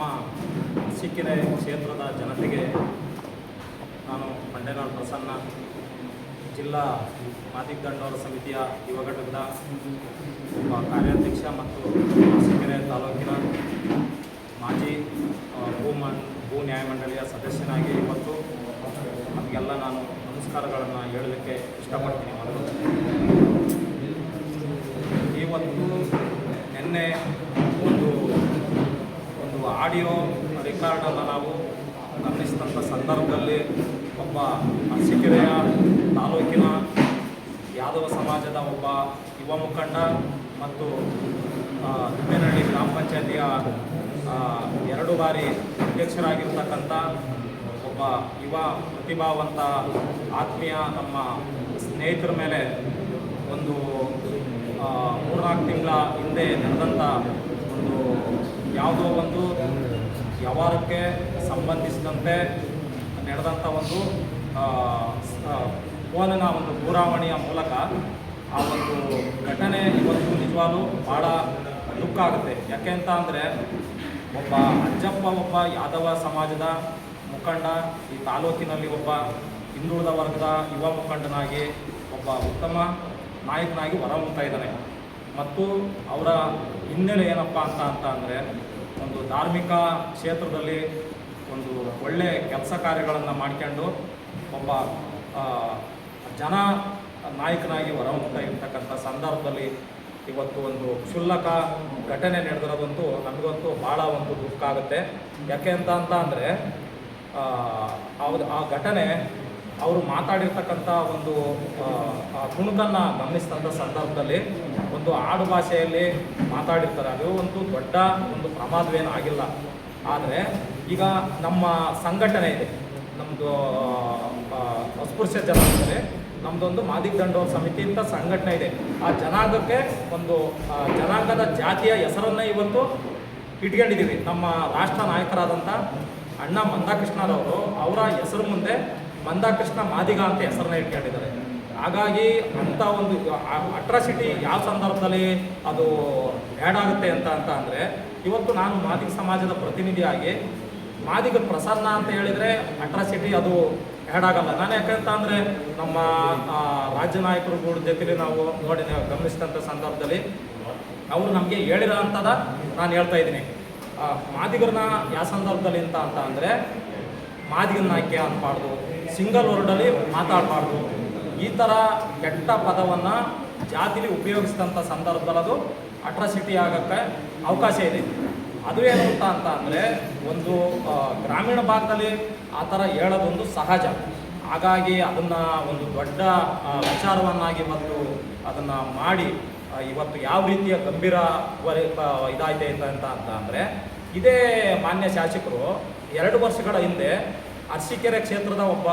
ನಮ್ಮ ಸಿಕ್ಕಿರೆ ಕ್ಷೇತ್ರದ ಜನತೆಗೆ ನಾನು ಬಂಡೆನಾಡು ಪ್ರಸನ್ನ, ಜಿಲ್ಲಾ ಮಾದಿಗದಂಡವರ ಸಮಿತಿಯ ಯುವ ಘಟಕದ ಕಾರ್ಯಾಧ್ಯಕ್ಷ ಮತ್ತು ಸಿಕ್ಕಿರೆ ತಾಲೂಕಿನ ಮಾಜಿ ಭೂ ಭೂ ನ್ಯಾಯಮಂಡಳಿಯ ಸದಸ್ಯನಾಗಿ ಇವತ್ತು ನಮಗೆಲ್ಲ ನಾನು ನಮಸ್ಕಾರಗಳನ್ನು ಹೇಳಲಿಕ್ಕೆ ಇಷ್ಟಪಡ್ತೀನಿ ಮೊದಲು ಇವತ್ತು ನಿನ್ನೆ ಆಡಿಯೋ ರೆಕಾರ್ಡನ್ನು ನಾವು ಗಮನಿಸಿದಂಥ ಸಂದರ್ಭದಲ್ಲಿ ಒಬ್ಬ ಅರಸಿಕೆರೆಯ ತಾಲೂಕಿನ ಯಾದವ ಸಮಾಜದ ಒಬ್ಬ ಯುವ ಮುಖಂಡ ಮತ್ತು ತಿಮ್ಮೇನಹಳ್ಳಿ ಗ್ರಾಮ ಪಂಚಾಯತಿಯ ಎರಡು ಬಾರಿ ಅಧ್ಯಕ್ಷರಾಗಿರ್ತಕ್ಕಂಥ ಒಬ್ಬ ಯುವ ಪ್ರತಿಭಾವಂತ ಆತ್ಮೀಯ ನಮ್ಮ ಸ್ನೇಹಿತರ ಮೇಲೆ ಒಂದು ಮೂರ್ನಾಲ್ಕು ತಿಂಗಳ ಹಿಂದೆ ನಡೆದಂಥ ಒಂದು ಯಾವುದೋ ಒಂದು ವ್ಯವಹಾರಕ್ಕೆ ಸಂಬಂಧಿಸಿದಂತೆ ನಡೆದಂಥ ಒಂದು ಫೋನಿನ ಒಂದು ದೂರವಾಣಿಯ ಮೂಲಕ ಆ ಒಂದು ಘಟನೆ ಇವತ್ತು ನಿಜವಾಗ್ಲೂ ಭಾಳ ದುಃಖ ಆಗುತ್ತೆ. ಯಾಕೆ ಅಂತ ಅಂದರೆ, ಒಬ್ಬ ಅಜ್ಜಪ್ಪ, ಒಬ್ಬ ಯಾದವ ಸಮಾಜದ ಮುಖಂಡ, ಈ ತಾಲೂಕಿನಲ್ಲಿ ಒಬ್ಬ ಹಿಂದುಳಿದ ವರ್ಗದ ಯುವ ಮುಖಂಡನಾಗಿ ಒಬ್ಬ ಉತ್ತಮ ನಾಯಕನಾಗಿ ಹೊರಹೊಮ್ತಾ ಇದ್ದಾನೆ. ಮತ್ತು ಅವರ ಹಿನ್ನೆಲೆ ಏನಪ್ಪ ಅಂತ ಅಂತ ಅಂದರೆ ಧಾರ್ಮಿಕ ಕ್ಷೇತ್ರದಲ್ಲಿ ಒಂದು ಒಳ್ಳೆ ಕೆಲಸ ಕಾರ್ಯಗಳನ್ನು ಮಾಡ್ಕೊಂಡು ಒಬ್ಬ ಜನ ನಾಯಕನಾಗಿ ಹೊರಹೊಮ್ತಾ ಇರ್ತಕ್ಕಂಥ ಸಂದರ್ಭದಲ್ಲಿ ಇವತ್ತು ಒಂದು ಕ್ಷುಲ್ಲಕ ಘಟನೆ ನಡೆದಿರೋದಂತೂ ನಮಗಂತೂ ಭಾಳ ಒಂದು ದುಃಖ ಆಗುತ್ತೆ. ಯಾಕೆ ಅಂತ ಅಂತ ಅಂದರೆ ಆ ಘಟನೆ ಅವರು ಮಾತಾಡಿರ್ತಕ್ಕಂಥ ಒಂದು ತುಣುಕನ್ನು ಗಮನಿಸಿದಂಥ ಸಂದರ್ಭದಲ್ಲಿ ಒಂದು ಆಡು ಭಾಷೆಯಲ್ಲಿ ಮಾತಾಡಿರ್ತಾರೆ. ಅದು ಒಂದು ದೊಡ್ಡ ಒಂದು ಪ್ರಮಾದವೇನು ಆಗಿಲ್ಲ. ಆದರೆ ಈಗ ನಮ್ಮ ಸಂಘಟನೆ ಇದೆ. ನಮ್ಮದು ಅಸ್ಪೃಶ್ಯ ಜನಾಂಗದಲ್ಲಿ ನಮ್ಮದೊಂದು ಮಾದಿಗ ದಂಡೋರ ಸಮಿತಿ ಅಂತ ಸಂಘಟನೆ ಇದೆ. ಆ ಜನಾಂಗಕ್ಕೆ ಒಂದು ಜನಾಂಗದ ಜಾತಿಯ ಹೆಸರನ್ನು ಇವತ್ತು ಇಟ್ಕೊಂಡಿದ್ದೀವಿ ನಮ್ಮ ರಾಷ್ಟ್ರ ನಾಯಕರಾದಂಥ ಅಣ್ಣ ಮಂದಾಕೃಷ್ಣರವರು ಅವರ ಹೆಸರು ಮುಂದೆ ಮಂದಾಕೃಷ್ಣ ಮಾದಿಗ ಅಂತ ಹೆಸರನ್ನ ಇಟ್ಕೊಂಡಿದ್ದಾರೆ. ಹಾಗಾಗಿ ಅಂಥ ಒಂದು ಅಟ್ರಾಸಿಟಿ ಯಾವ ಸಂದರ್ಭದಲ್ಲಿ ಅದು ಆ್ಯಡ್ ಆಗುತ್ತೆ ಅಂತ ಅಂತ ಅಂದರೆ, ಇವತ್ತು ನಾನು ಮಾದಿಗ ಸಮಾಜದ ಪ್ರತಿನಿಧಿಯಾಗಿ ಮಾದಿಗ ಪ್ರಸನ್ನ ಅಂತ ಹೇಳಿದರೆ ಅಟ್ರಾಸಿಟಿ ಅದು ಆ್ಯಡ್ ಆಗಲ್ಲ. ನಾನು ಯಾಕಂತ ಅಂದರೆ, ನಮ್ಮ ರಾಜ್ಯ ನಾಯಕರುಗಳ ಜೊತೆಲಿ ನಾವು ನೋಡಿ ಗಮನಿಸಿದಂಥ ಸಂದರ್ಭದಲ್ಲಿ ಅವರು ನಮಗೆ ಹೇಳಿರೋ ನಾನು ಹೇಳ್ತಾ ಇದ್ದೀನಿ. ಮಾದಿಗರನ್ನ ಯಾವ ಸಂದರ್ಭದಲ್ಲಿ ಅಂತ ಅಂತ ಅಂದರೆ, ಮಾದಿಗನ ಆಯ್ಕೆ ಅನ್ಬಾರ್ದು ಸಿಂಗಲ್ ವರ್ಡಲ್ಲಿ ಮಾತಾಡಬಾರ್ದು. ಈ ಥರ ಕೆಟ್ಟ ಪದವನ್ನು ಜಾತಿಲಿ ಉಪಯೋಗಿಸಿದಂಥ ಸಂದರ್ಭದಲ್ಲಿ ಅದು ಅಟ್ರಾಸಿಟಿ ಆಗೋಕ್ಕೆ ಅವಕಾಶ ಇದೆ. ಅದು ಏನು ಅಂತ ಅಂತ ಅಂದರೆ ಒಂದು ಗ್ರಾಮೀಣ ಭಾಗದಲ್ಲಿ ಆ ಥರ ಹೇಳೋದೊಂದು ಸಹಜ. ಹಾಗಾಗಿ ಅದನ್ನು ಒಂದು ದೊಡ್ಡ ವಿಚಾರವನ್ನಾಗಿ ಮತ್ತು ಅದನ್ನು ಮಾಡಿ ಇವತ್ತು ಯಾವ ರೀತಿಯ ಗಂಭೀರ ಇದಾಯಿತೆ ಅಂತ ಅಂತ ಅಂದರೆ, ಇದೇ ಮಾನ್ಯ ಶಾಸಕರು ಎರಡು ವರ್ಷಗಳ ಹಿಂದೆ ಅರಸೀಕೆರೆ ಕ್ಷೇತ್ರದ ಒಬ್ಬ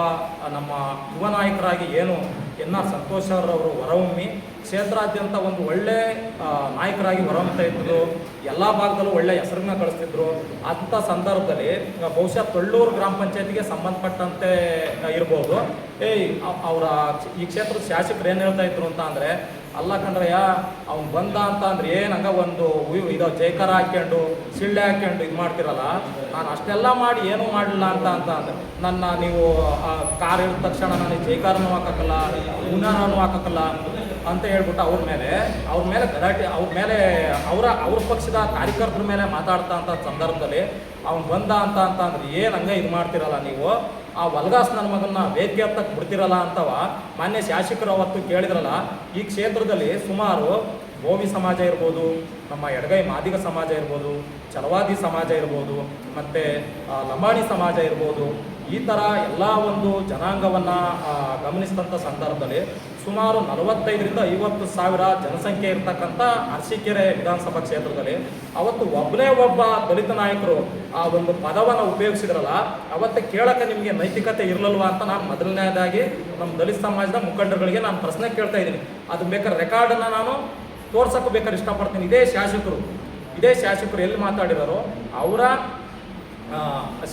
ನಮ್ಮ ಯುವ ನಾಯಕರಾಗಿ ಏನು ಎನ್ ಆರ್ ಸಂತೋಷ್ ಅವರವರು ಹೊರಹೊಮ್ಮಿ, ಕ್ಷೇತ್ರಾದ್ಯಂತ ಒಂದು ಒಳ್ಳೆ ನಾಯಕರಾಗಿ ಹೊರಹೊಮ್ತಾ ಇದ್ರು ಎಲ್ಲ ಭಾಗದಲ್ಲೂ ಒಳ್ಳೆ ಹೆಸರನ್ನ ಕಳಿಸ್ತಿದ್ರು. ಅಂಥ ಸಂದರ್ಭದಲ್ಲಿ ಬಹುಶಃ ತೊಳ್ಳೂರು ಗ್ರಾಮ ಪಂಚಾಯತಿಗೆ ಸಂಬಂಧಪಟ್ಟಂತೆ ಇರ್ಬೋದು. ಏಯ್ ಅವರ ಈ ಕ್ಷೇತ್ರದ ಶಾಸಕರು ಏನು ಹೇಳ್ತಾ ಇದ್ರು ಅಂತ ಅಂದರೆ ಅಲ್ಲ ಕಣ್ರಯ್ಯ, ಅವ್ನು ಬಂದ ಅಂತ ಅಂದ್ರೆ ಏನಂಗ ಒಂದು ಇದು ಜೈಕಾರ ಹಾಕ್ಕೊಂಡು ಸಿಳ್ಳೆ ಹಾಕ್ಯಂಡು ಇದು ಮಾಡ್ತಿರಲ್ಲ? ನಾನು ಅಷ್ಟೆಲ್ಲ ಮಾಡಿ ಏನೂ ಮಾಡಲಿಲ್ಲ ಅಂತ ಅಂತ ಅಂದ್ರೆ, ನನ್ನ ನೀವು, ಆ, ಕಾರ್ ಇಳಿದ ತಕ್ಷಣ ನನಗೆ ಜೈಕಾರನೂ ಹಾಕಕ್ಕಲ್ಲ ಹುನಾರನೂ ಹಾಕಕ್ಕಲ್ಲ ಅಂತ ಹೇಳ್ಬಿಟ್ಟು ಅವ್ರ ಮೇಲೆ ಅವ್ರ ಮೇಲೆ ಗಲಾಟೆ, ಅವ್ರ ಮೇಲೆ ಅವರ, ಅವ್ರ ಪಕ್ಷದ ಕಾರ್ಯಕರ್ತರ ಮೇಲೆ ಮಾತಾಡ್ತಾ ಅಂತ ಸಂದರ್ಭದಲ್ಲಿ ಅವ್ನು ಬಂದ ಅಂತ ಅಂತ ಅಂದ್ರೆ ಏನಂಗ ಇದು ಮಾಡ್ತಿರಲ್ಲ ನೀವು? ಆ ವಲ್ಗಾಸ್ ನನ್ನ ಮಗನ್ನ ವೇದಿಕೆ ಹತ್ತಕ್ಕೆ ಬಿಡ್ತಿರಲ್ಲ ಅಂತವ ಮಾನ್ಯ ಶಾಸಕರು ಅವತ್ತು ಕೇಳಿದ್ರಲ್ಲ, ಈ ಕ್ಷೇತ್ರದಲ್ಲಿ ಸುಮಾರು ಗೋವಿ ಸಮಾಜ ಇರ್ಬೋದು, ನಮ್ಮ ಎಡಗೈ ಮಾದಿಗ ಸಮಾಜ ಇರ್ಬೋದು, ಚಲವಾದಿ ಸಮಾಜ ಇರ್ಬೋದು, ಮತ್ತು ಲಂಬಾಣಿ ಸಮಾಜ ಇರ್ಬೋದು, ಈ ಥರ ಎಲ್ಲ ಒಂದು ಜನಾಂಗವನ್ನು ಗಮನಿಸಿದಂಥ ಸಂದರ್ಭದಲ್ಲಿ ಸುಮಾರು ನಲವತ್ತೈದರಿಂದ ಐವತ್ತು ಸಾವಿರ ಜನಸಂಖ್ಯೆ ಇರ್ತಕ್ಕಂಥ ಅರಸೀಕೆರೆ ವಿಧಾನಸಭಾ ಕ್ಷೇತ್ರದಲ್ಲಿ ಅವತ್ತು ಒಬ್ಬನೇ ಒಬ್ಬ ದಲಿತ ನಾಯಕರು ಆ ಒಂದು ಪದವನ್ನು ಉಪಯೋಗಿಸಿದ್ರಲ್ಲ, ಅವತ್ತು ಕೇಳಕ್ಕೆ ನಿಮಗೆ ನೈತಿಕತೆ ಇರಲಿಲ್ವಾ ಅಂತ ನಾನು ಮೊದಲನೇದಾಗಿ ನಮ್ಮ ದಲಿತ ಸಮಾಜದ ಮುಖಂಡರುಗಳಿಗೆ ನಾನು ಪ್ರಶ್ನೆ ಕೇಳ್ತಾ ಇದ್ದೀನಿ. ಅದು ಬೇಕಾದ್ರೆ ರೆಕಾರ್ಡನ್ನು ನಾನು ತೋರ್ಸಕ್ಕೆ ಬೇಕಾದ್ರೆ ಇಷ್ಟಪಡ್ತೀನಿ. ಇದೇ ಶಾಸಕರು ಇದೇ ಶಾಸಕರು ಎಲ್ಲಿ ಮಾತಾಡಿದಾರೋ ಅವರ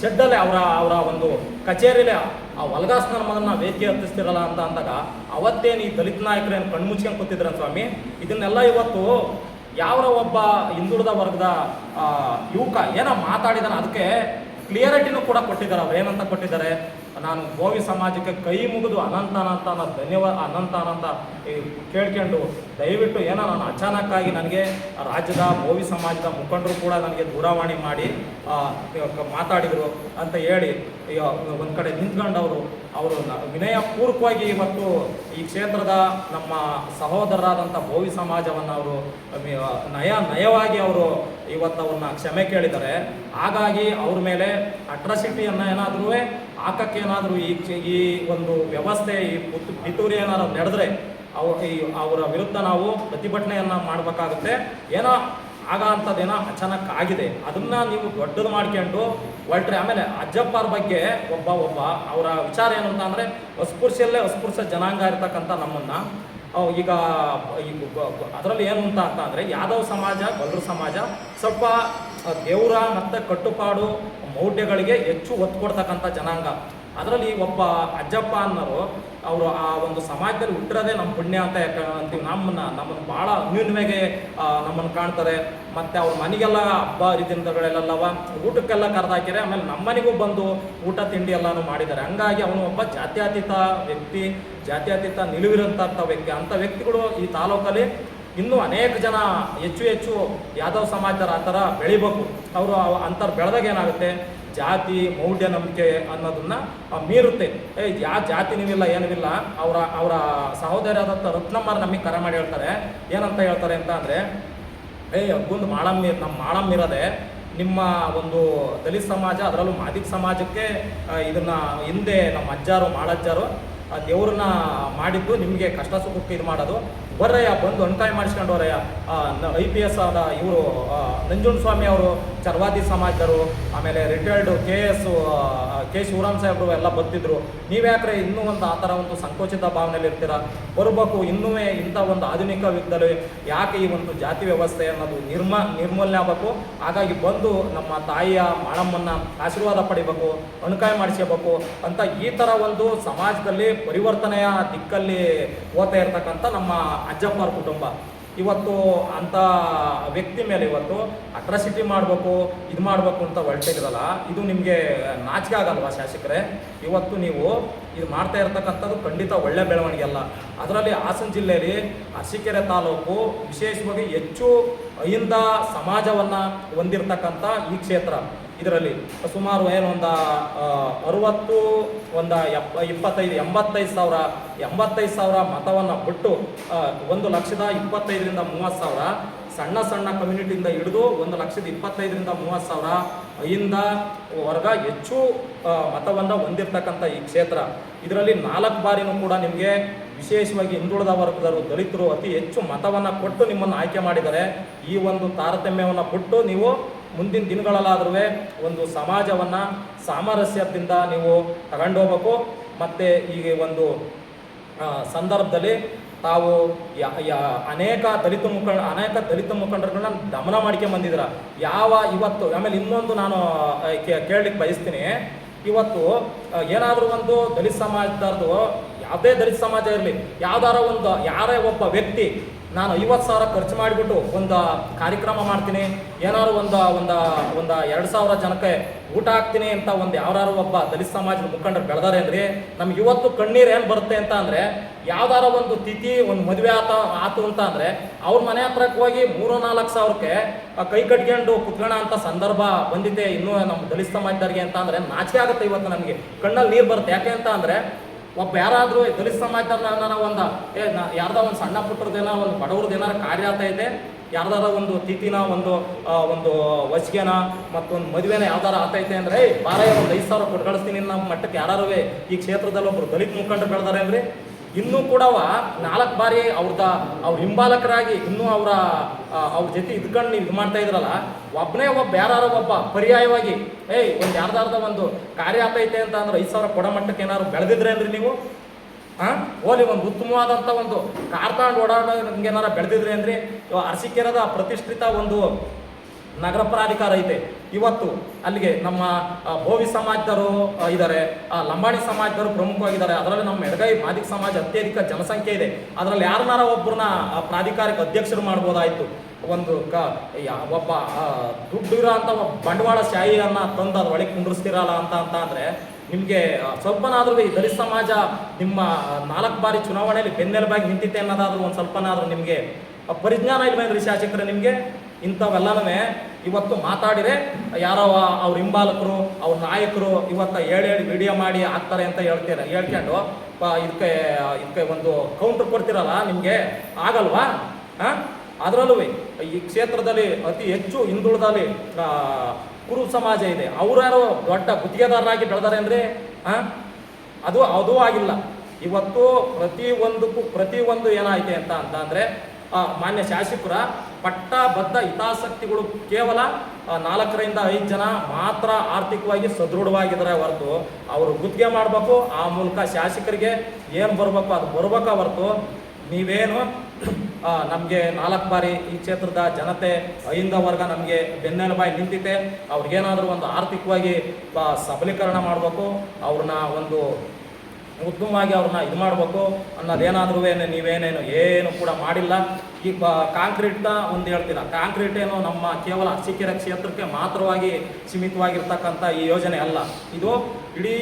ಶೆಡ್ಡಲ್ಲೇ ಅವರ ಅವರ ಒಂದು ಕಚೇರಿಯಲ್ಲಿ ಆ ವಲ್ಗಾಸ್ನ ಮಗನ ವೇದಿಕೆ ಹತ್ತಿಸ್ತಿರಲ್ಲ ಅಂತ ಅಂದಾಗ ಅವತ್ತೇನು ಈ ದಲಿತ ನಾಯಕರೇನು ಕಣ್ಮುಚ್ಕೊಂಡು ಕೂತಿದ್ರ ಸ್ವಾಮಿ. ಇದನ್ನೆಲ್ಲ ಇವತ್ತು ಯಾವ ಒಬ್ಬ ಹಿಂದುಳಿದ ವರ್ಗದ ಯುವಕ ಏನೋ ಮಾತಾಡಿದಾನ, ಅದಕ್ಕೆ ಕ್ಲಿಯರಿಟಿನೂ ಕೂಡ ಕೊಟ್ಟಿದ್ದಾರೆ, ಅವ್ರು ಏನಂತ ಕೊಟ್ಟಿದ್ದಾರೆ. ನಾನು ಗೋವಿ ಸಮಾಜಕ್ಕೆ ಕೈ ಮುಗಿದು ಅನಂತ ಅನಂತ ಧನ್ಯವಾದ ಅನಂತ ಅನಂತ ಕೇಳ್ಕೊಂಡು ದಯವಿಟ್ಟು ಏನೋ ನಾನು ಅಚಾನಕ್ಕಾಗಿ ನನಗೆ ರಾಜ್ಯದ ಗೋವಿ ಸಮಾಜದ ಮುಖಂಡರು ಕೂಡ ನನಗೆ ದೂರವಾಣಿ ಮಾಡಿ ಮಾತಾಡಿದರು ಅಂತ ಹೇಳಿ ಒಂದು ಕಡೆ ನಿಂತ್ಕೊಂಡವರು, ಅವರು ವಿನಯಪೂರ್ವಕವಾಗಿ ಇವತ್ತು ಈ ಕ್ಷೇತ್ರದ ನಮ್ಮ ಸಹೋದರರಾದಂಥ ಭೋವಿ ಸಮಾಜವನ್ನು ಅವರು ನಯ, ನಯವಾಗಿ ಅವರು ಇವತ್ತು ಅವ್ರನ್ನ ಕ್ಷಮೆ ಕೇಳಿದ್ದಾರೆ. ಹಾಗಾಗಿ ಅವ್ರ ಮೇಲೆ ಅಟ್ರಾಸಿಟಿಯನ್ನು ಏನಾದರೂ ಹಾಕಕ್ಕೆ ಏನಾದರೂ ಈ ಈ ಒಂದು ವ್ಯವಸ್ಥೆ, ಈ ಪುತ್- ಪಿತೂರಿ ಏನಾದರೂ ನಡೆದ್ರೆ ಅವ ಈ ಅವರ ವಿರುದ್ಧ ನಾವು ಪ್ರತಿಭಟನೆಯನ್ನು ಮಾಡಬೇಕಾಗುತ್ತೆ. ಏನೋ ಆಗ ಅಂಥದ್ದೇನೋ ಅಚಾನಕ್ ಆಗಿದೆ. ಅದನ್ನ ನೀವು ದೊಡ್ಡದು ಮಾಡ್ಕೊಂಡು ಹೊರಟ್ರೆ ಆಮೇಲೆ ಅಜ್ಜಪ್ಪರ ಬಗ್ಗೆ ಒಬ್ಬ ಒಬ್ಬ ಅವರ ವಿಚಾರ ಏನು ಅಂತ ಅಂದರೆ ಅಸ್ಪೃಶ್ಯಲ್ಲೇ ಅಸ್ಪೃಶ್ಯ ಜನಾಂಗ ಇರ್ತಕ್ಕಂಥ ನಮ್ಮನ್ನು ಈಗ ಅದರಲ್ಲಿ ಏನು ಅಂತ ಅಂತ ಅಂದರೆ ಯಾದವ್ ಸಮಾಜ ಬಲ್ಲರು ಸಮಾಜ ಸ್ವಲ್ಪ ದೇವರ ಮತ್ತು ಕಟ್ಟುಪಾಡು ಮೌಢ್ಯಗಳಿಗೆ ಹೆಚ್ಚು ಒತ್ತು ಕೊಡ್ತಕ್ಕಂಥ ಜನಾಂಗ. ಅದರಲ್ಲಿ ಒಬ್ಬ ಅಜ್ಜಪ್ಪ ಅನ್ನೋರು, ಅವರು ಆ ಒಂದು ಸಮಾಜದಲ್ಲಿ ಹುಟ್ಟಿರೋದೇ ನಮ್ಮ ಪುಣ್ಯ ಅಂತ ಅಂತೀವಿ. ನಮ್ಮನ್ನ, ನಮ್ಮನ್ನು ಭಾಳ ಅನ್ಯೂನ್ಯವಾಗಿ ನಮ್ಮನ್ನು ಕಾಣ್ತಾರೆ. ಮತ್ತು ಅವ್ರ ಮನೆಗೆಲ್ಲ ಹಬ್ಬ, ಹರಿದಿನಗಳೆಲ್ಲವ ಊಟಕ್ಕೆಲ್ಲ ಕರೆದಾಕಿದ್ರೆ ಆಮೇಲೆ ನಮ್ಮನೆಗೂ ಬಂದು ಊಟ, ತಿಂಡಿ ಎಲ್ಲಾನು ಮಾಡಿದ್ದಾರೆ. ಹಂಗಾಗಿ ಅವನು ಒಬ್ಬ ಜಾತ್ಯತೀತ ವ್ಯಕ್ತಿ, ಜಾತ್ಯತೀತ ನಿಲುವಿರೋಂಥ ವ್ಯಕ್ತಿ. ಅಂಥ ವ್ಯಕ್ತಿಗಳು ಈ ತಾಲೂಕಲ್ಲಿ ಇನ್ನೂ ಅನೇಕ ಜನ ಹೆಚ್ಚು ಹೆಚ್ಚು ಯಾದವ್ ಸಮಾಜದರ ಆ ಥರ ಬೆಳಿಬೇಕು. ಅವರು ಅಂಥವ್ರು ಬೆಳೆದಾಗ ಏನಾಗುತ್ತೆ? ಜಾತಿ ಮೌಢ್ಯ ನಂಬಿಕೆ ಅನ್ನೋದನ್ನ ಮೀರುತ್ತೆ. ಯಾವ ಜಾತಿ ನೀವಿಲ್ಲ ಏನಿಲ್ಲ ಅವರ ಅವರ ಸಹೋದರಿಯಾದಂಥ ರತ್ನಮ್ಮರು ನಮಗೆ ಕರೆ ಮಾಡಿ ಹೇಳ್ತಾರೆ. ಏನಂತ ಹೇಳ್ತಾರೆ ಅಂತ ಅಂದರೆ ಏಯ್ ಅಬ್ಬಂದು ಮಾಳಮ್ಮ ನಮ್ಮ ಮಾಳಮ್ಮ ಇರೋದೆ, ನಿಮ್ಮ ಒಂದು ದಲಿತ ಸಮಾಜ, ಅದರಲ್ಲೂ ಮಾದಿಕ ಸಮಾಜಕ್ಕೆ ಇದನ್ನ ಹಿಂದೆ ನಮ್ಮ ಅಜ್ಜಾರು, ಮಾಳಜ್ಜಾರು ದೇವ್ರನ್ನ ಮಾಡಿದ್ದು ನಿಮಗೆ ಕಷ್ಟ ಸುಖಕ್ಕೆ ಇದು ಮಾಡೋದು. ಬರ್ರಯ್ಯ ಬಂದು ಅಣ್ಕಾಯಿ ಮಾಡಿಸ್ಕೊಂಡವ್ರಯ್ಯ ಐ ಪಿ ಎಸ್ ಆದ ಇವರು ನಂಜುಂಡ ಸ್ವಾಮಿ ಅವರು ಚರ್ವಾದಿ ಸಮಾಜದವರು ಆಮೇಲೆ retired K S K Shivaram ಸಾಹೇಬರು ಎಲ್ಲ ಬರ್ತಿದ್ರು. ನೀವ್ಯಾಕ್ರೆ ಇನ್ನೂ ಒಂದು ಆ ಥರ ಒಂದು ಸಂಕೋಚಿತ ಭಾವನೆಯಲ್ಲಿ ಇರ್ತೀರಾ? ಬರಬೇಕು ಇನ್ನೂ ಇಂಥ ಒಂದು ಆಧುನಿಕ ಯುಗದಲ್ಲಿ ಯಾಕೆ ಈ ಒಂದು ಜಾತಿ ವ್ಯವಸ್ಥೆ ಅನ್ನೋದು ನಿರ್ಮ, ನಿರ್ಮೂಲನೆ ಆಗಬೇಕು? ಹಾಗಾಗಿ ಬಂದು ನಮ್ಮ ತಾಯಿಯ ಮಾಡಮ್ಮನ್ನ ಆಶೀರ್ವಾದ ಪಡಿಬೇಕು ಅಣಕಾಯಿ ಮಾಡಿಸ್ಕೋಬೇಕು ಅಂತ ಈ ಥರ ಒಂದು ಸಮಾಜದಲ್ಲಿ ಪರಿವರ್ತನೆಯ ದಿಕ್ಕಲ್ಲಿ ಓದ್ತಾ ಇರ್ತಕ್ಕಂಥ ನಮ್ಮ ಅಜ್ಜಪ್ಪರ ಕುಟುಂಬ. ಇವತ್ತು ಅಂಥ ವ್ಯಕ್ತಿ ಮೇಲೆ ಇವತ್ತು ಅಟ್ರಾಸಿಟಿ ಮಾಡಬೇಕು, ಇದು ಮಾಡಬೇಕು ಅಂತ ಹೊರಟಿರಲ್ಲ ಇದು ನಿಮಗೆ ನಾಚಿಕೆ ಆಗಲ್ವಾ ಶಾಸಕರೇ? ಇವತ್ತು ನೀವು ಇದು ಮಾಡ್ತಾ ಇರ್ತಕ್ಕಂಥದ್ದು ಖಂಡಿತ ಒಳ್ಳೆ ಬೆಳವಣಿಗೆ ಅಲ್ಲ ಅದರಲ್ಲಿ ಹಾಸನ ಜಿಲ್ಲೆಯಲ್ಲಿ ಅರಸೀಕೆರೆ ತಾಲೂಕು ವಿಶೇಷವಾಗಿ ಹೆಚ್ಚು ಅಹಿಂದ ಸಮಾಜವನ್ನು ಹೊಂದಿರತಕ್ಕಂಥ ಈ ಕ್ಷೇತ್ರ. ಇದರಲ್ಲಿ ಸುಮಾರು ಏನು ಒಂದು ಅರುವತ್ತು, ಒಂದು ಎಪ್ಪ, ಇಪ್ಪತ್ತೈದು, ಎಂಬತ್ತೈದು ಸಾವಿರ ಎಂಬತ್ತೈದು ಸಾವಿರ ಮತವನ್ನು ಕೊಟ್ಟು ಒಂದು ಲಕ್ಷದ ಇಪ್ಪತ್ತೈದರಿಂದ ಮೂವತ್ತು ಸಾವಿರ, ಸಣ್ಣ ಸಣ್ಣ ಕಮ್ಯುನಿಟಿಯಿಂದ ಹಿಡಿದು ಒಂದು ಲಕ್ಷದ ಇಪ್ಪತ್ತೈದರಿಂದ ಮೂವತ್ತು ಸಾವಿರ ಇಂದ ವರ್ಗ ಹೆಚ್ಚು ಮತವನ್ನು ಹೊಂದಿರತಕ್ಕಂಥ ಈ ಕ್ಷೇತ್ರ. ಇದರಲ್ಲಿ ನಾಲ್ಕು ಬಾರಿನೂ ಕೂಡ ನಿಮಗೆ ವಿಶೇಷವಾಗಿ ಹಿಂದುಳಿದ ವರ್ಗದವರು, ದಲಿತರು ಅತಿ ಹೆಚ್ಚು ಮತವನ್ನು ಕೊಟ್ಟು ನಿಮ್ಮನ್ನು ಆಯ್ಕೆ ಮಾಡಿದ್ದಾರೆ. ಈ ಒಂದು ತಾರತಮ್ಯವನ್ನು ಕೊಟ್ಟು ನೀವು ಮುಂದಿನ ದಿನಗಳಲ್ಲಾದ್ರೂ ಒಂದು ಸಮಾಜವನ್ನು ಸಾಮರಸ್ಯದಿಂದ ನೀವು ತಗೊಂಡು ಹೋಗ್ಬೇಕು ಮತ್ತು ಈ ಒಂದು ಸಂದರ್ಭದಲ್ಲಿ ತಾವು ಅನೇಕ ದಲಿತ ಮುಖಂಡ, ಅನೇಕ ದಲಿತ ಮುಖಂಡರುಗಳನ್ನ ದಮನ ಮಾಡ್ಕೊಂಡ್ ಯಾವ ಇವತ್ತು, ಆಮೇಲೆ ಇನ್ನೊಂದು ನಾನು ಕೇಳಲಿಕ್ಕೆ ಬಯಸ್ತೀನಿ. ಇವತ್ತು ಏನಾದರೂ ಒಂದು ದಲಿತ ಸಮಾಜದವ್ರದ್ದು ಯಾವುದೇ ದಲಿತ ಸಮಾಜ ಇರಲಿ, ಯಾವ್ದಾರ ಒಂದು, ಯಾರೇ ಒಬ್ಬ ವ್ಯಕ್ತಿ ನಾನು ಐವತ್ತು ಸಾವಿರ ಖರ್ಚು ಮಾಡಿಬಿಟ್ಟು ಒಂದು ಕಾರ್ಯಕ್ರಮ ಮಾಡ್ತೀನಿ. ಏನಾದ್ರು ಒಂದು ಒಂದು ಒಂದು ಎರಡು ಸಾವಿರ ಜನಕ್ಕೆ ಊಟ ಹಾಕ್ತೀನಿ ಅಂತ ಒಂದು ಯಾವ್ದಾರು ಒಬ್ಬ ದಲಿತ ಸಮಾಜದ ಮುಖಂಡರು ಬೆಳೆದಾರೆ ಅಂದ್ರೆ ನಮ್ಗೆ ಇವತ್ತು ಕಣ್ಣೀರು ಏನು ಬರುತ್ತೆ ಅಂತ ಅಂದರೆ ಯಾವ್ದಾರ ಒಂದು ತಿಥಿ, ಒಂದು ಮದುವೆ ಆತ, ಆತು ಅಂತ ಅಂದರೆ ಅವ್ರ ಮನೆ ಹತ್ರಕ್ಕೆ ಹೋಗಿ ಮೂರು, ನಾಲ್ಕು ಸಾವಿರಕ್ಕೆ ಕೈ ಕಟ್ಕೊಂಡು ಕುತ್ಕೋಣ ಅಂತ ಸಂದರ್ಭ ಬಂದಿದೆ ಇನ್ನೂ ನಮ್ಮ ದಲಿತ ಸಮಾಜದವ್ರಿಗೆ ಅಂತ ಅಂದರೆ ನಾಚಿಕೆ ಆಗುತ್ತೆ ಇವತ್ತು ನಮಗೆ. ಕಣ್ಣಲ್ಲಿ ನೀರು ಬರುತ್ತೆ. ಯಾಕೆ ಅಂತ ಅಂದರೆ ಒಬ್ಬ ಯಾರಾದರೂ ದಲಿತ ಸಮಾಜದವ್ರನ್ನ ಒಂದು, ಏ ಯಾರ್ದೋ ಒಂದು ಸಣ್ಣ ಪುಟ್ಟರದೇನೋ ಒಂದು ಬಡವ್ರದ್ದು ಏನಾರ ಕಾರ್ಯ ಆಗ್ತಾ ಇದೆ, ಯಾರ್ದಾರ ಒಂದು ತಿಥಿನ, ಒಂದು ಒಂದು ವಸಿಗೆನ ಮತ್ತೊಂದು ಮದುವೆನ ಯಾವ್ದಾರ ಆಗ್ತೈತೆ ಅಂದ್ರೆ ಬಾರ ಒಂದು ಐದು ಸಾವಿರ ಕೊಟ್ಟು ಕಳಿಸ್ತೀನಿ ನಮ್ಮ ಮಟ್ಟಕ್ಕೆ ಯಾರೇ ಈ ಕ್ಷೇತ್ರದಲ್ಲಿ ಒಬ್ರು ದಲಿತ ಮುಖಂಡರು ಬೆಳೆದಾರೆ ಅಂದ್ರೆ ಇನ್ನೂ ಕೂಡ ನಾಲ್ಕು ಬಾರಿ ಅವ್ರದ, ಅವ್ರ ಹಿಂಬಾಲಕರಾಗಿ ಇನ್ನೂ ಅವರ ಅವ್ರ ಜೊತೆ ಇದ್ಕೊಂಡು ನೀವು ಇದು ಮಾಡ್ತಾ ಇದ್ರಲ್ಲ ಒಬ್ಬನೇ ಒಬ್ಬ ಯಾರು ಒಬ್ಬ ಪರ್ಯಾಯವಾಗಿ, ಏಯ್, ಒಂದು ಯಾರ್ದಾರ್ದ ಒಂದು ಕಾರ್ಯ ಆಗ್ತೈತೆ ಅಂತ ಅಂದ್ರೆ ಐದು ಸಾವಿರ ಕೊಡಮಟ್ಟಕ್ಕೆ ಏನಾದ್ರು ಬೆಳೆದಿದ್ರೆ ಅಂದ್ರೆ ನೀವು? ಹಾಂ ಓಲಿ ಒಂದು ಉತ್ತಮವಾದಂಥ ಒಂದು ಕಾರ್ತಾಂಡ್ ನಿಮ್ಗೆ ಏನಾರ ಬೆಳೆದಿದ್ರೆ ಅಂದ್ರೆ ಅರಸೀಕೆರೆದ ಪ್ರತಿಷ್ಠಿತ ಒಂದು ನಗರ ಪ್ರಾಧಿಕಾರ ಐತೆ. ಇವತ್ತು ಅಲ್ಲಿಗೆ ನಮ್ಮ ಭೋವಿ ಸಮಾಜದವರು ಇದ್ದಾರೆ ಲಂಬಾಣಿ ಸಮಾಜದವರು ಪ್ರಮುಖವಾಗಿದ್ದಾರೆ. ಅದರಲ್ಲಿ ನಮ್ಮ ಎಡಗೈ ಮಾದಿಕ ಸಮಾಜ ಅತ್ಯಧಿಕ ಜನಸಂಖ್ಯೆ ಇದೆ. ಅದರಲ್ಲಿ ಯಾರನ್ನಾರ ಒಬ್ಬರನ್ನ ಪ್ರಾಧಿಕಾರಕ್ಕೆ ಅಧ್ಯಕ್ಷರು ಮಾಡ್ಬೋದಾಯಿತು. ಒಂದು ಕ ಒಬ್ಬ ಇರೋ ಅಂತ ಬಂಡವಾಳ ಶಾಹಿಯನ್ನು ತಂದು ಅದ್ರ ಒಳಗೆ ಕುಂಡ್ರಿಸ್ತಿರಲ್ಲ ಅಂತ ಅಂತ ಅಂದರೆ ನಿಮಗೆ ಸ್ವಲ್ಪನಾದ್ರೂ ಈ ದಲಿತ ಸಮಾಜ ನಿಮ್ಮ ನಾಲ್ಕು ಬಾರಿ ಚುನಾವಣೆಯಲ್ಲಿ ಬೆನ್ನೆಲುಬಾಗಿ ನಿಂತಿತ್ತೆ ಅನ್ನೋದಾದ್ರೂ ಒಂದು ಸ್ವಲ್ಪನಾದ್ರೂ ನಿಮಗೆ ಪರಿಜ್ಞಾನ ಇಲ್ವೇನ್ರಿ ಶಾಸಕರೇ ನಿಮಗೆ? ಇಂಥವೆಲ್ಲನೂ ಇವತ್ತು ಮಾತಾಡಿದರೆ ಯಾರೋ ಅವ್ರ ಹಿಂಬಾಲಕರು, ಅವ್ರ ನಾಯಕರು ಇವತ್ತು ಹೇಳಿ ಹೇಳಿ ವಿಡಿಯೋ ಮಾಡಿ ಹಾಕ್ತಾರೆ ಅಂತ ಹೇಳ್ತೀರ ಹೇಳ್ಕೊಂಡು ಇದಕ್ಕೆ ಇದಕ್ಕೆ ಒಂದು ಕೌಂಟರ್ ಕೊಡ್ತಿರಲ್ಲ ನಿಮಗೆ? ಆಗಲ್ವಾ? ಹಾಂ? ಅದರಲ್ಲೂ ಈ ಕ್ಷೇತ್ರದಲ್ಲಿ ಅತಿ ಹೆಚ್ಚು ಹಿಂದುಳಿದಲ್ಲಿ ಕುರು ಸಮಾಜ ಇದೆ. ಅವರ್ಯಾರು ದೊಡ್ಡ ಗುತ್ತಿಗೆದಾರರಾಗಿ ಅಂದರೆ, ಹಾಂ? ಅದು ಅದು ಆಗಿಲ್ಲ. ಇವತ್ತು ಪ್ರತಿಯೊಂದಕ್ಕೂ ಪ್ರತಿಯೊಂದು ಏನಾಯ್ತೆ ಅಂತ ಅಂತ ಅಂದರೆ ಮಾನ್ಯ ಶಾಸಕರ ಪಟ್ಟಬದ್ಧ ಹಿತಾಸಕ್ತಿಗಳು ಕೇವಲ ನಾಲ್ಕರಿಂದ ಐದು ಜನ ಮಾತ್ರ ಆರ್ಥಿಕವಾಗಿ ಸದೃಢವಾಗಿದ್ದಾರೆ ಹೊರತು ಅವರು ಗುತ್ತಿಗೆ ಮಾಡಬೇಕು, ಆ ಮೂಲಕ ಶಾಸಕರಿಗೆ ಏನು ಬರಬೇಕು ಅದು ಬರ್ಬೇಕ ಹೊರತು ನೀವೇನು ನಮಗೆ ನಾಲ್ಕು ಬಾರಿ ಈ ಕ್ಷೇತ್ರದ ಜನತೆ ಅಹಿಂದ ವರ್ಗ ನಮಗೆ ಬೆನ್ನೆಲುಬಾಯಿ ನಿಂತಿದೆ, ಅವ್ರಿಗೇನಾದರೂ ಒಂದು ಆರ್ಥಿಕವಾಗಿ ಸಬಲೀಕರಣ ಮಾಡಬೇಕು, ಅವ್ರನ್ನ ಒಂದು ಉತ್ತಮವಾಗಿ ಅವ್ರನ್ನ ಇದು ಮಾಡಬೇಕು ಅನ್ನೋದೇನಾದ್ರೂ ನೀವೇನೇನು ಏನು ಕೂಡ ಮಾಡಿಲ್ಲ. ಈ ಕಾಂಕ್ರೀಟ್ನ ಒಂದು ಹೇಳ್ತೀರ ಕಾಂಕ್ರೀಟ್ ಏನು ನಮ್ಮ ಕೇವಲ ಸಿಕ್ಕಿರ ಕ್ಷೇತ್ರಕ್ಕೆ ಮಾತ್ರವಾಗಿ ಸೀಮಿತವಾಗಿರ್ತಕ್ಕಂಥ ಈ ಯೋಜನೆ ಅಲ್ಲ. ಇದು ಇಡೀ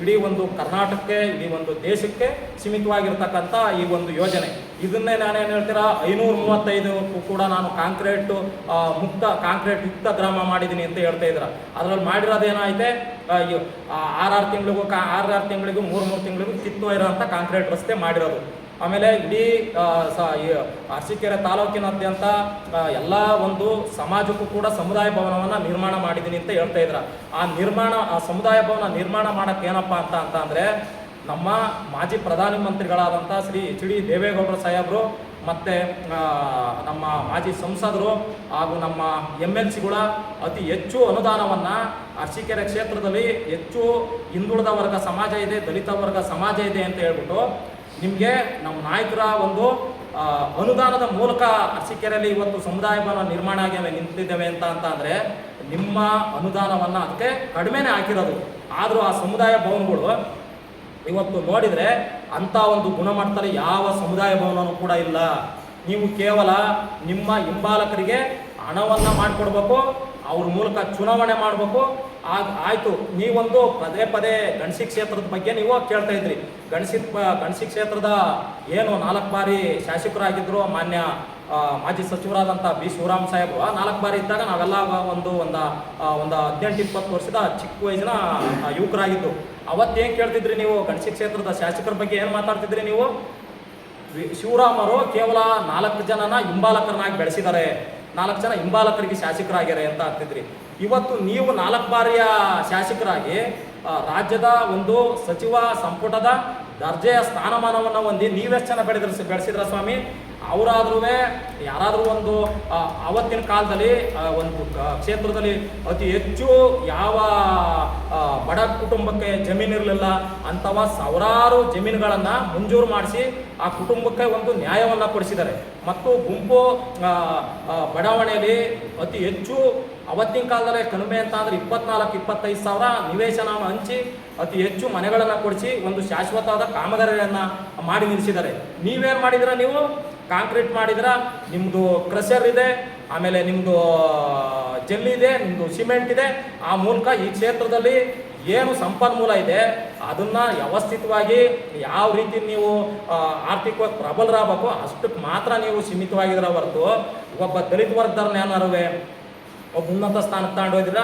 ಇಡೀ ಒಂದು ಕರ್ನಾಟಕಕ್ಕೆ, ಇಡೀ ಒಂದು ದೇಶಕ್ಕೆ ಸೀಮಿತವಾಗಿರ್ತಕ್ಕಂಥ ಈ ಒಂದು ಯೋಜನೆ. ಇದನ್ನೇ ನಾನೇನು ಹೇಳ್ತೀರಾ, ಐನೂರ ಮೂವತ್ತೈದು ಕೂಡ ನಾನು ಕಾಂಕ್ರೀಟು ಮುಕ್ತ, ಕಾಂಕ್ರೀಟ್ ಯುಕ್ತ ಗ್ರಾಮ ಮಾಡಿದ್ದೀನಿ ಅಂತ ಹೇಳ್ತಾ ಇದ್ರ. ಅದರಲ್ಲಿ ಮಾಡಿರೋದೇನಾಯ್ತೆ ಆರಾರು ತಿಂಗಳಿಗೂ ಕಾ ಆರಾರು ತಿಂಗಳಿಗೂ ಮೂರು ಮೂರು ತಿಂಗಳಿಗೂ ಕಿತ್ತು ಇರೋಂಥ ಕಾಂಕ್ರೀಟ್ ರಸ್ತೆ ಮಾಡಿರೋದು. ಆಮೇಲೆ ಇಡೀ ಅರಸೀಕೆರೆ ತಾಲೂಕಿನಾದ್ಯಂತ ಎಲ್ಲ ಒಂದು ಸಮಾಜಕ್ಕೂ ಕೂಡ ಸಮುದಾಯ ಭವನವನ್ನು ನಿರ್ಮಾಣ ಮಾಡಿದ್ದೀನಿ ಅಂತ ಹೇಳ್ತಾ ಇದ್ರ. ಆ ನಿರ್ಮಾಣ, ಆ ಸಮುದಾಯ ಭವನ ನಿರ್ಮಾಣ ಮಾಡಕ್ಕೆ ಏನಪ್ಪ ಅಂತ ಅಂತ ಅಂದರೆ ನಮ್ಮ ಮಾಜಿ ಪ್ರಧಾನ ಮಂತ್ರಿಗಳಾದಂಥ ಶ್ರೀ ಎಚ್ ಡಿ ದೇವೇಗೌಡರ ಸಾಹೇಬರು ಮತ್ತು ನಮ್ಮ ಮಾಜಿ ಸಂಸದರು ಹಾಗೂ ನಮ್ಮ ಎಂ ಎಲ್ ಸಿಗಳ ಅತಿ ಹೆಚ್ಚು ಅನುದಾನವನ್ನು ಅರಸೀಕೆರೆ ಕ್ಷೇತ್ರದಲ್ಲಿ ಹೆಚ್ಚು ಹಿಂದುಳಿದ ವರ್ಗ ಸಮಾಜ ಇದೆ, ದಲಿತ ವರ್ಗ ಸಮಾಜ ಇದೆ ಅಂತ ಹೇಳ್ಬಿಟ್ಟು ನಿಮಗೆ ನಮ್ಮ ನಾಯಕರ ಒಂದು ಅನುದಾನದ ಮೂಲಕ ಅರಸೀಕೆರೆಯಲ್ಲಿ ಇವತ್ತು ಸಮುದಾಯ ಭವನ ನಿರ್ಮಾಣ ಆಗಿ ನಿಂತಿದ್ದೇವೆ ಅಂತ ಅಂತ ಅಂದರೆ ನಿಮ್ಮ ಅನುದಾನವನ್ನು ಅದಕ್ಕೆ ಕಡಿಮೆನೇ ಹಾಕಿರೋದು. ಆದರೂ ಆ ಸಮುದಾಯ ಭವನಗಳು ಇವತ್ತು ನೋಡಿದರೆ ಅಂಥ ಒಂದು ಗುಣಮಟ್ಟದಲ್ಲಿ ಯಾವ ಸಮುದಾಯ ಭವನನೂ ಕೂಡ ಇಲ್ಲ. ನೀವು ಕೇವಲ ನಿಮ್ಮ ಹಿಂಬಾಲಕರಿಗೆ ಹಣವನ್ನು ಮಾಡಿಕೊಡ್ಬೇಕು, ಅವ್ರ ಮೂಲಕ ಚುನಾವಣೆ ಮಾಡಬೇಕು. ಆಗ, ಆಯಿತು, ನೀವೊಂದು ಪದೇ ಪದೇ ಗಣಸಿ ಕ್ಷೇತ್ರದ ಬಗ್ಗೆ ನೀವು ಕೇಳ್ತಾ ಇದ್ರಿ. ಗಣಸಿ ಗಣಸಿ ಕ್ಷೇತ್ರದ ಏನು ನಾಲ್ಕು ಬಾರಿ ಶಾಸಕರಾಗಿದ್ದರು ಮಾನ್ಯ ಮಾಜಿ ಸಚಿವರಾದಂಥ ಬಿ ಶಿವರಾಮ್ ಸಾಹೇಬ್ರು. ನಾಲ್ಕು ಬಾರಿ ಇದ್ದಾಗ ನಾವೆಲ್ಲ ಒಂದು ಒಂದು ಒಂದು ಹದಿನೆಂಟು, ಇಪ್ಪತ್ತು ವರ್ಷದ ಚಿಕ್ಕ ವಯಸ್ಸಿನ ಯುವಕರಾಗಿದ್ದು. ಅವತ್ತೇನು ಕೇಳ್ತಿದ್ರಿ ನೀವು? ಗಣಸಿ ಕ್ಷೇತ್ರದ ಶಾಸಕರ ಬಗ್ಗೆ ಏನು ಮಾತಾಡ್ತಿದ್ರಿ ನೀವು? ಶಿವರಾಮರು ಕೇವಲ ನಾಲ್ಕು ಜನನ ಹಿಂಬಾಲಕರನ್ನಾಗಿ ಬೆಳೆಸಿದ್ದಾರೆ. ನಾಲ್ಕು ಜನ ಹಿಂಬಾಲಕರಿಗೆ ಶಾಸಕರಾಗ್ಯಾರೆ ಅಂತ ಆಗ್ತಿದ್ರಿ ಇವತ್ತು ನೀವು ನಾಲ್ಕು ಬಾರಿಯ ಶಾಸಕರಾಗಿ ರಾಜ್ಯದ ಒಂದು ಸಚಿವ ಸಂಪುಟದ ದರ್ಜೆಯ ಸ್ಥಾನಮಾನವನ್ನು ಹೊಂದಿ ನೀವೆಷ್ಟು ಜನ ಬೆಳೆದ್ರ ಬೆಳೆಸಿದ್ರ ಸ್ವಾಮಿ? ಅವರಾದ್ರೂ ಯಾರಾದರೂ ಒಂದು ಅವತ್ತಿನ ಕಾಲದಲ್ಲಿ ಒಂದು ಕ್ಷೇತ್ರದಲ್ಲಿ ಅತಿ ಹೆಚ್ಚು ಯಾವ ಬಡ ಕುಟುಂಬಕ್ಕೆ ಜಮೀನು ಇರಲಿಲ್ಲ, ಅಂಥವ ಸಾವಿರಾರು ಜಮೀನುಗಳನ್ನು ಮಂಜೂರು ಮಾಡಿಸಿ ಆ ಕುಟುಂಬಕ್ಕೆ ಒಂದು ನ್ಯಾಯವನ್ನು ಕೊಡಿಸಿದ್ದಾರೆ. ಮತ್ತು ಗುಂಪು ಬಡಾವಣೆಯಲ್ಲಿ ಅತಿ ಹೆಚ್ಚು ಅವತ್ತಿನ ಕಾಲದಲ್ಲೇ ಕಡಿಮೆ ಅಂತ ಅಂದ್ರೆ ಇಪ್ಪತ್ನಾಲ್ಕು, ಇಪ್ಪತ್ತೈದು ಸಾವಿರ ನಿವೇಶನವನ್ನು ಹಂಚಿ ಅತಿ ಹೆಚ್ಚು ಮನೆಗಳನ್ನು ಕೊಡಿಸಿ ಒಂದು ಶಾಶ್ವತವಾದ ಕಾಮಗಾರಿಯನ್ನು ಮಾಡಿ ನಿಲ್ಲಿಸಿದ್ದಾರೆ. ನೀವೇನು ಮಾಡಿದಿರ ನೀವು? ಕಾಂಕ್ರೀಟ್ ಮಾಡಿದ್ರ ನಿಮ್ಮದು ಕ್ರಷರ್ ಇದೆ, ಆಮೇಲೆ ನಿಮ್ಮದು ಜೆಲ್ಲಿ ಇದೆ ನಿಮ್ಮದು ಸಿಮೆಂಟ್ ಇದೆ, ಆ ಮೂಲಕ ಈ ಕ್ಷೇತ್ರದಲ್ಲಿ ಏನು ಸಂಪನ್ಮೂಲ ಇದೆ, ಅದನ್ನ ವ್ಯವಸ್ಥಿತವಾಗಿ ಯಾವ ರೀತಿ ನೀವು ಆರ್ಥಿಕವಾಗಿ ಪ್ರಬಲರಾಗಬೇಕು ಅಷ್ಟಕ್ಕೆ ಮಾತ್ರ ನೀವು ಸೀಮಿತವಾಗಿದ್ರ ಹೊರತು ಒಬ್ಬ ದಲಿತ ವರ್ಗದವ್ರನ್ನ ಏನಾರುವೆ, ಒಬ್ಬ ಉನ್ನತ ಸ್ಥಾನಕ್ಕೆ ತಗೊಂಡು ಹೋದಿರ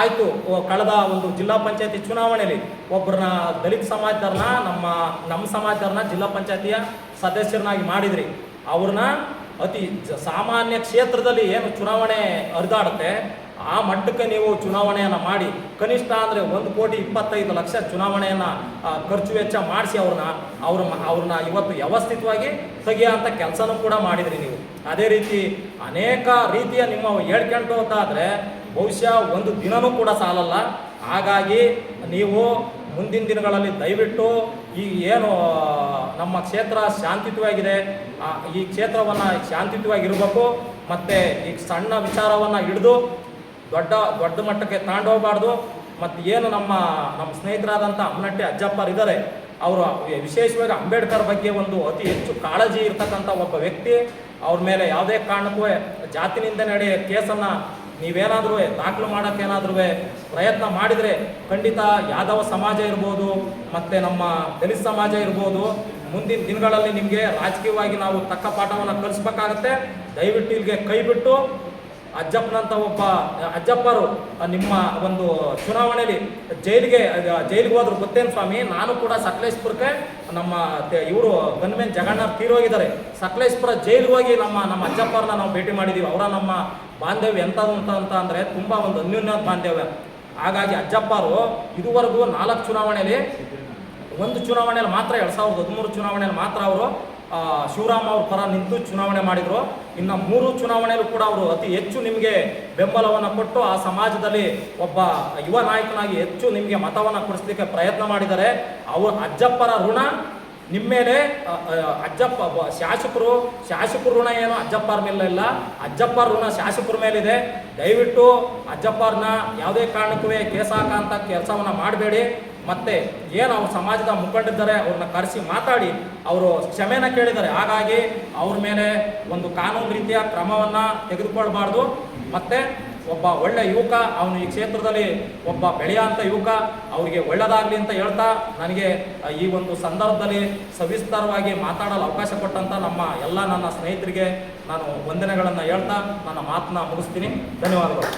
ಆಯಿತು ಕಳೆದ ಒಂದು ಜಿಲ್ಲಾ ಪಂಚಾಯತಿ ಚುನಾವಣೆಯಲ್ಲಿ ಒಬ್ಬರನ್ನ ದಲಿತ ಸಮಾಜದವ್ರನ್ನ ನಮ್ಮ ನಮ್ಮ ಸಮಾಜದವ್ರನ್ನ ಜಿಲ್ಲಾ ಪಂಚಾಯತಿಯ ಸದಸ್ಯರನ್ನಾಗಿ ಮಾಡಿದ್ರಿ. ಅವ್ರನ್ನ ಅತಿ ಸಾಮಾನ್ಯ ಕ್ಷೇತ್ರದಲ್ಲಿ ಏನು ಚುನಾವಣೆ ಹರಿದಾಡುತ್ತೆ, ಆ ಮಟ್ಟಕ್ಕೆ ನೀವು ಚುನಾವಣೆಯನ್ನು ಮಾಡಿ, ಕನಿಷ್ಠ ಅಂದರೆ ಒಂದು ಕೋಟಿ ಇಪ್ಪತ್ತೈದು ಲಕ್ಷ ಚುನಾವಣೆಯನ್ನು ಖರ್ಚು ವೆಚ್ಚ ಮಾಡಿಸಿ ಅವ್ರನ್ನ, ಅವ್ರ ಅವ್ರನ್ನ ಇವತ್ತು ವ್ಯವಸ್ಥಿತವಾಗಿ ತೆಗಿಯೋಂಥ ಕೆಲಸನೂ ಕೂಡ ಮಾಡಿದ್ರಿ ನೀವು. ಅದೇ ರೀತಿ ಅನೇಕ ರೀತಿಯ ನಿಮ್ಮ ಹೇಳ್ಕೊಂಡು ಅಂತಾದರೆ ಬಹುಶಃ ಒಂದು ದಿನನೂ ಕೂಡ ಸಾಲಲ್ಲ. ಹಾಗಾಗಿ ನೀವು ಮುಂದಿನ ದಿನಗಳಲ್ಲಿ ದಯವಿಟ್ಟು ಈ ಏನು, ನಮ್ಮ ಕ್ಷೇತ್ರ ಶಾಂತಿಯುತವಾಗಿದೆ ಈ ಕ್ಷೇತ್ರವನ್ನು ಶಾಂತಿಯುತವಾಗಿರಬೇಕು, ಮತ್ತು ಈ ಸಣ್ಣ ವಿಚಾರವನ್ನು ಹಿಡಿದು ದೊಡ್ಡ ದೊಡ್ಡ ಮಟ್ಟಕ್ಕೆ ತಗೊಂಡೋಗ್ಬಾರ್ದು ಮತ್ತು ಏನು ನಮ್ಮ ನಮ್ಮ ಸ್ನೇಹಿತರಾದಂಥ ಅಮ್ಮನಟ್ಟಿ ಅಜ್ಜಪ್ಪರಿದ್ದಾರೆ ಅವರು ವಿಶೇಷವಾಗಿ ಅಂಬೇಡ್ಕರ್ ಬಗ್ಗೆ ಒಂದು ಅತಿ ಹೆಚ್ಚು ಕಾಳಜಿ ಇರ್ತಕ್ಕಂಥ ಒಬ್ಬ ವ್ಯಕ್ತಿ, ಅವ್ರ ಮೇಲೆ ಯಾವುದೇ ಕಾರಣಕ್ಕೂ ಜಾತಿನಿಂದ ನಡೆ ಕೇಸನ್ನು ನೀವೇನಾದ್ರೂ ದಾಖಲು ಮಾಡೋಕ್ಕೇನಾದ್ರೂ ಪ್ರಯತ್ನ ಮಾಡಿದರೆ ಖಂಡಿತ ಯಾದವ ಸಮಾಜ ಇರ್ಬೋದು, ಮತ್ತು ನಮ್ಮ ದಲಿತ ಸಮಾಜ ಇರ್ಬೋದು, ಮುಂದಿನ ದಿನಗಳಲ್ಲಿ ನಿಮಗೆ ರಾಜಕೀಯವಾಗಿ ನಾವು ತಕ್ಕ ಪಾಠವನ್ನು ಕಲಿಸ್ಬೇಕಾಗತ್ತೆ. ದಯವಿಟ್ಟು ಇಲ್ಲಿಗೆ ಕೈ ಬಿಟ್ಟು ಅಜ್ಜಪ್ಪನಂತ ಒಬ್ಬ, ಅಜ್ಜಪ್ಪರು ನಿಮ್ಮ ಒಂದು ಚುನಾವಣೆಯಲ್ಲಿ ಜೈಲಿಗೆ ಜೈಲಿಗೆ ಹೋದ್ರು ಗೊತ್ತೇನು ಸ್ವಾಮಿ? ನಾನು ಕೂಡ ಸಕಲೇಶ್ಪುರಕ್ಕೆ ನಮ್ಮ ಇವರು ಗನ್ಮೇನ್ ಜಗಣ್ಣವ್ರು ತೀರೋಗಿದ್ದಾರೆ ಸಕಲೇಶ್ಪುರ ಜೈಲಿಗೆ ಹೋಗಿ ನಮ್ಮ ನಮ್ಮ ಅಜ್ಜಪ್ಪರನ್ನ ನಾವು ಭೇಟಿ ಮಾಡಿದ್ದೀವಿ ಅವರ ನಮ್ಮ ಬಾಂಧವ್ಯ ಎಂಥದ್ದು ಅಂತ ಅಂತ ಅಂದರೆ ತುಂಬ ಒಂದು ಅನ್ಯೂನ್ಯ ಬಾಂಧವ್ಯ. ಹಾಗಾಗಿ ಅಜ್ಜಪ್ಪರು ಇದುವರೆಗೂ ನಾಲ್ಕು ಚುನಾವಣೆಯಲ್ಲಿ ಒಂದು ಚುನಾವಣೆಯಲ್ಲಿ ಮಾತ್ರ, ಎರಡು ಸಾವಿರದ ಹದಿಮೂರು ಚುನಾವಣೆಯಲ್ಲಿ ಮಾತ್ರ ಅವರು ಶಿವರಾಮ್ ಅವ್ರ ಪರ ನಿಂತು ಚುನಾವಣೆ ಮಾಡಿದರು. ಇನ್ನು ಮೂರು ಚುನಾವಣೆಯಲ್ಲೂ ಕೂಡ ಅವರು ಅತಿ ಹೆಚ್ಚು ನಿಮಗೆ ಬೆಂಬಲವನ್ನು ಕೊಟ್ಟು ಆ ಸಮಾಜದಲ್ಲಿ ಒಬ್ಬ ಯುವ ನಾಯಕನಾಗಿ ಹೆಚ್ಚು ನಿಮಗೆ ಮತವನ್ನು ಕೊಡಿಸ್ಲಿಕ್ಕೆ ಪ್ರಯತ್ನ ಮಾಡಿದ್ದಾರೆ. ಅವರು ಅಜ್ಜಪ್ಪರ ಋಣ ನಿಮ್ಮ ಮೇಲೆ ಅಜ್ಜಪ್ಪ ಶಾಸಕರು, ಶಾಸಕರ ಋಣ ಏನು ಅಜ್ಜಪ್ಪರ ಮೇಲೆ ಇಲ್ಲ. ಅಜ್ಜಪ್ಪರ ಋಣ ಶಾಸಕರ ಮೇಲಿದೆ. ದಯವಿಟ್ಟು ಅಜ್ಜಪ್ಪರನ್ನ ಯಾವುದೇ ಕಾರಣಕ್ಕೂ ಕೇಸ್ ಹಾಕಂತ ಕೆಲಸವನ್ನು ಮಾಡಬೇಡಿ. ಮತ್ತೆ ಏನು ಅವ್ರ ಸಮಾಜದ ಮುಖಂಡಿದ್ದಾರೆ, ಅವ್ರನ್ನ ಕರೆಸಿ ಮಾತಾಡಿ, ಅವರು ಕ್ಷಮೆನ ಕೇಳಿದ್ದಾರೆ. ಹಾಗಾಗಿ ಅವ್ರ ಮೇಲೆ ಒಂದು ಕಾನೂನು ರೀತಿಯ ಕ್ರಮವನ್ನು ತೆಗೆದುಕೊಳ್ಬಾರ್ದು. ಮತ್ತೆ ಒಬ್ಬ ಒಳ್ಳೆ ಯುವಕ, ಅವನು ಈ ಕ್ಷೇತ್ರದಲ್ಲಿ ಒಬ್ಬ ಬೆಳೆಯುವಂಥ ಯುವಕ, ಅವರಿಗೆ ಒಳ್ಳೆಯದಾಗಲಿ ಅಂತ ಹೇಳ್ತಾ ನನಗೆ ಈ ಒಂದು ಸಂದರ್ಭದಲ್ಲಿ ಸವಿಸ್ತಾರವಾಗಿ ಮಾತಾಡಲು ಅವಕಾಶ ಕೊಟ್ಟಂಥ ನಮ್ಮ ಎಲ್ಲ ನನ್ನ ಸ್ನೇಹಿತರಿಗೆ ನಾನು ವಂದನೆಗಳನ್ನು ಹೇಳ್ತಾ ನನ್ನ ಮಾತನ್ನ ಮುಗಿಸ್ತೀನಿ. ಧನ್ಯವಾದಗಳು.